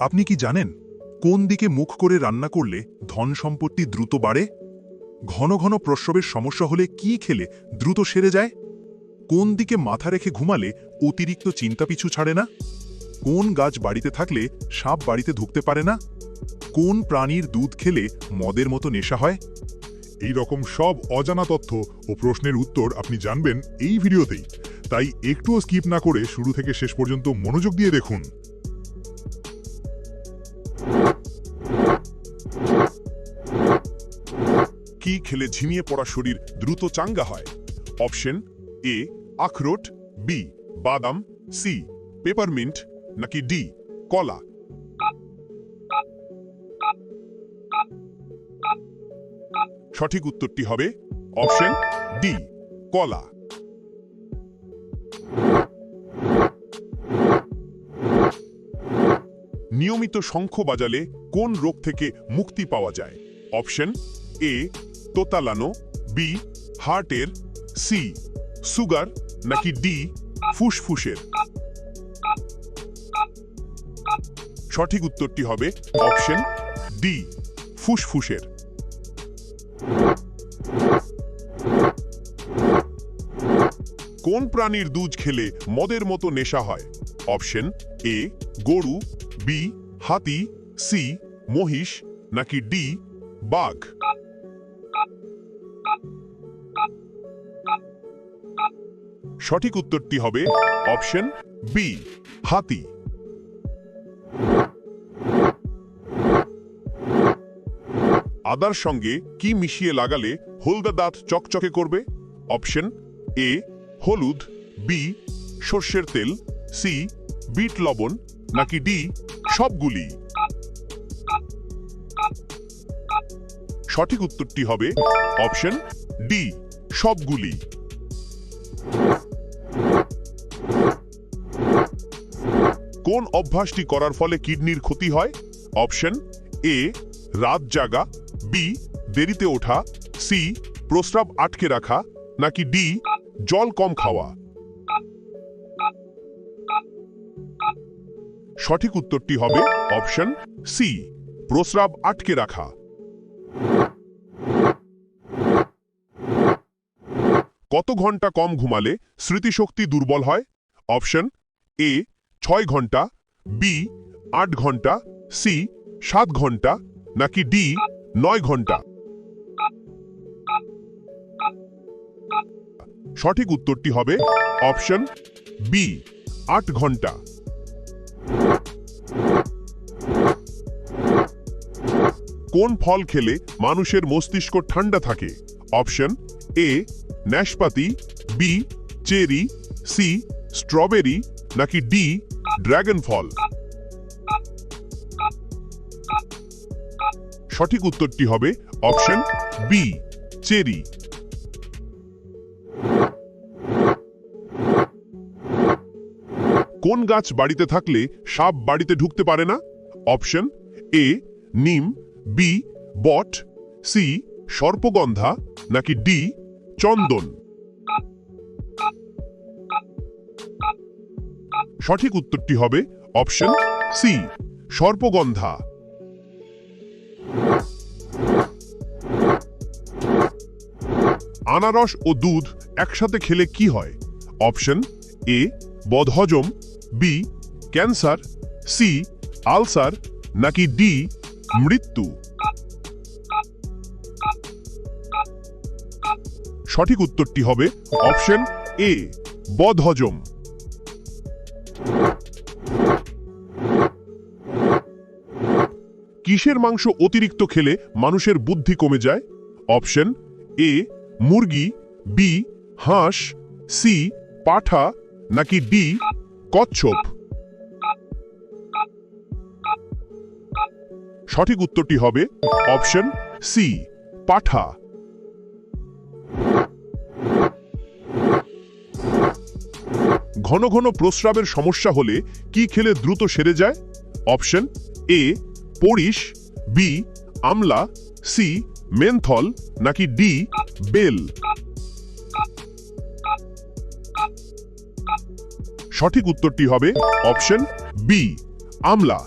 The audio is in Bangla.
আপনি কি জানেন কোন দিকে মুখ করে রান্না করলে ধন সম্পত্তি দ্রুত বাড়ে? ঘন ঘন প্রস্রবের সমস্যা হলে কি খেলে দ্রুত সেরে যায়? কোন দিকে মাথা রেখে ঘুমালে অতিরিক্ত চিন্তা পিছু ছাড়ে না? কোন গাছ বাড়িতে থাকলে সাপ বাড়িতে ঢুকতে পারে না? কোন প্রাণীর দুধ খেলে মদের মতো নেশা হয়? এই রকম সব অজানা তথ্য ও প্রশ্নের উত্তর আপনি জানবেন এই ভিডিওতেই। তাই একটুও স্কিপ না করে শুরু থেকে শেষ পর্যন্ত মনোযোগ দিয়ে দেখুন। কি খেলে ঝিমিয়ে পড়া শরীর দ্রুত চাঙ্গা হয়? অপশন এ, আখরোট বি বাদাম সি পেপারমিন্ট, নাকি ডি কলা। সঠিক উত্তরটি হবে অপশন ডি কলা। নিয়মিত শঙ্খ বাজালে কোন রোগ থেকে মুক্তি পাওয়া যায়? অপশন এ তোতালানো বি হার্টের সি সুগার, নাকি ডি ফুসফুসের? সঠিক উত্তরটি হবে অপশন ডি ফুসফুসের। কোন প্রাণীর দুধ খেলে মদের মতো নেশা হয়? অপশন এ গরু বি হাতি সি মহিষ, নাকি ডি বাঘ? সঠিক উত্তরটি হবে অপশন বি, হাতি। আদার সঙ্গে কি মিশিয়ে লাগালে হলদা দাঁত চকচকে করবে? অপশন এ, হলুদ, বি, সর্ষের তেল, সি, বিট লবণ, নাকি ডি, সবগুলি। সঠিক উত্তরটি হবে অপশন ডি, সবগুলি। কোন অভ্যাসটি করার ফলে কিডনির ক্ষতি হয়? অপশন এ, রাত জাগা, বি, দেরিতে ওঠা, সি, প্রস্রাব আটকে রাখা, নাকি ডি, জল কম খাওয়া? সঠিক উত্তরটি হবে অপশন সি, প্রস্রাব আটকে রাখা। কত ঘণ্টা কম ঘুমালে স্মৃতিশক্তি দুর্বল হয়? অপশন এ ছয় ঘণ্টা, বি আট ঘণ্টা, সি সাত ঘণ্টা, নাকি ডি নয় ঘণ্টা? সঠিক উত্তরটি হবে অপশন বি, আট ঘণ্টা। কোন ফল খেলে মানুষের মস্তিষ্ক ঠান্ডা থাকে? অপশন এ, ন্যাশপাতি, বি, চেরি, সি, স্ট্রবেরি, নাকি ডি ড্রাগন ফল সঠিক উত্তরটি হবে অপশন বি চেরি। কোন গাছ বাড়িতে থাকলে সাপ বাড়িতে ঢুকতে পারে না? অপশন এ নিম। বি বট। সি সর্পগন্ধা। নাকি ডি চন্দন। সঠিক উত্তরটি হবে অপশন সি, সর্পগন্ধা। আনারস ও দুধ একসাথে খেলে কি হয়? অপশন এ, বদহজম, বি, ক্যান্সার, সি, আলসার, নাকি ডি, মৃত্যু। সঠিক উত্তরটি হবে অপশন এ, বদহজম। কিসের মাংস অতিরিক্ত খেলে মানুষের বুদ্ধি কমে যায়? অপশন এ, মুরগি, বি, হাঁস, সি, পাঠা, নাকি ডি, কচ্ছপ? সঠিক উত্তরটি হবে অপশন সি, পাঠা। ঘন ঘন প্রস্রাবের সমস্যা হলে কি খেলে দ্রুত সেরে যায়? অপশন এ পরিশ বি আমলা সি মেনথল নাকি ডি বেল। সঠিক উত্তরটি হবে অপশন বি আমলা।